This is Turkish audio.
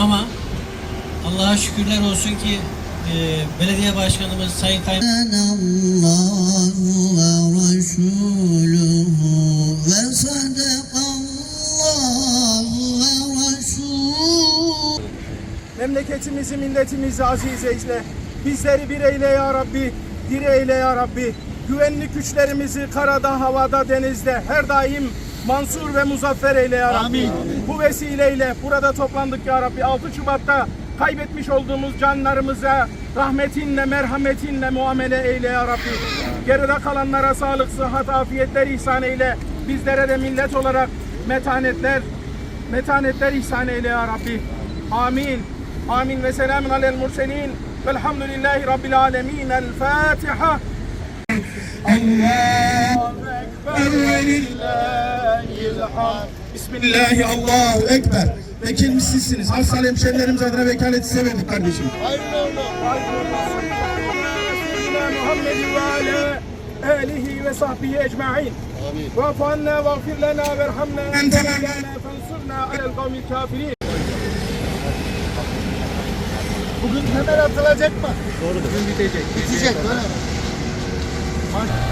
Ama Allah'a şükürler olsun ki e, belediye başkanımız Sayın Kaymak Memleketimizi, milletimizi aziz eyle. Bizleri bir eyle ya Rabbi, bir eyle ya Rabbi. Güvenlik güçlerimizi karada, havada, denizde her daim mansur ve muzaffer eyle ya Rabbi. Bu vesileyle burada toplandık ya Rabbi. 6 Şubat'ta kaybetmiş olduğumuz canlarımıza rahmetinle, merhametinle muamele eyle ya Rabbi. Geride kalanlara sağlık, sıhhat, afiyetler ihsan eyle. Bizlere de millet olarak metanetler, metanetler ihsan eyle ya Rabbi. Amin. Amin ve selamun alel murselin. Velhamdülillahi Rabbil alemin. El Fatiha. Allahu Ve. Bismillahi Allahu Ekber. Vekil sizsiniz. Hastane hemşerilerimiz adına vekaleti size kardeşim. Seyyidina Muhammedin ve ala alihi ve sahbihi ecma'in. Vafu anna ve gfir lana ve erhamna. Lana fansurna alel kavmil kafirin. Bugün temel atılacak mı? Doğru. Bugün bitecek. Bitecek. Öyle mi?